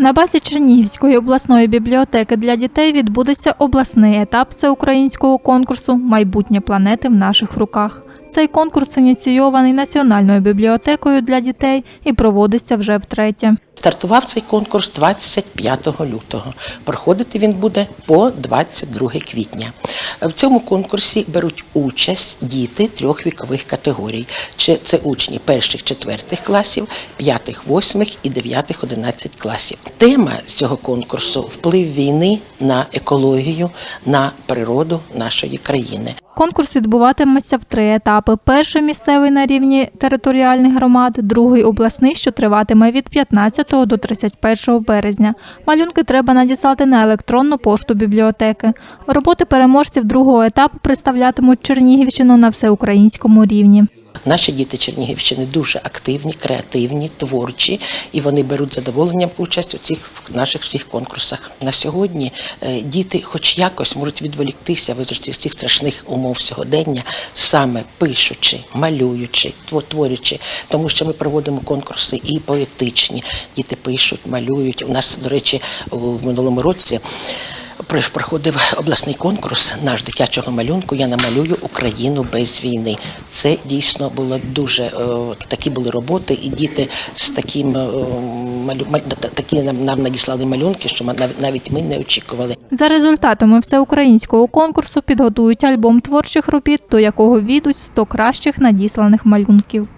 На базі Чернігівської обласної бібліотеки для дітей відбудеться обласний етап всеукраїнського конкурсу Майбутнє планети в наших руках. Цей конкурс ініційований Національною бібліотекою для дітей і проводиться вже втретє. Стартував цей конкурс 25 лютого. Проходити він буде по 22 квітня. В цьому конкурсі беруть участь діти трьох вікових категорій. Це учні перших, четвертих класів, п'ятих, восьмих і дев'ятих, одинадцять класів. Тема цього конкурсу вплив війни на екологію, на природу нашої країни. Конкурс відбуватиметься в три етапи: перший місцевий на рівні територіальних громад, другий обласний, що триватиме від 15 до 31 березня. Малюнки треба надіслати на електронну пошту бібліотеки. Роботи переможців другого етапу представлятимуть Чернігівщину на всеукраїнському рівні. Наші діти Чернігівщини дуже активні, креативні, творчі, і вони беруть задоволенням участь у цих наших всіх конкурсах. На сьогодні е, діти, хоч якось, можуть відволіктися від цих страшних умов сьогодення, саме пишучи, малюючи, тво- творячи, тому що ми проводимо конкурси і поетичні. Діти пишуть, малюють. У нас, до речі, в минулому році. Про- Проходив обласний конкурс наш дитячого малюнку. Я намалюю Україну без війни. Це дійсно було дуже е, такі були роботи, і діти з таким е, такі нам, нам надіслали малюнки, що навіть ми не очікували. За результатами всеукраїнського конкурсу підготують альбом творчих робіт, до якого війдуть 100 кращих надісланих малюнків.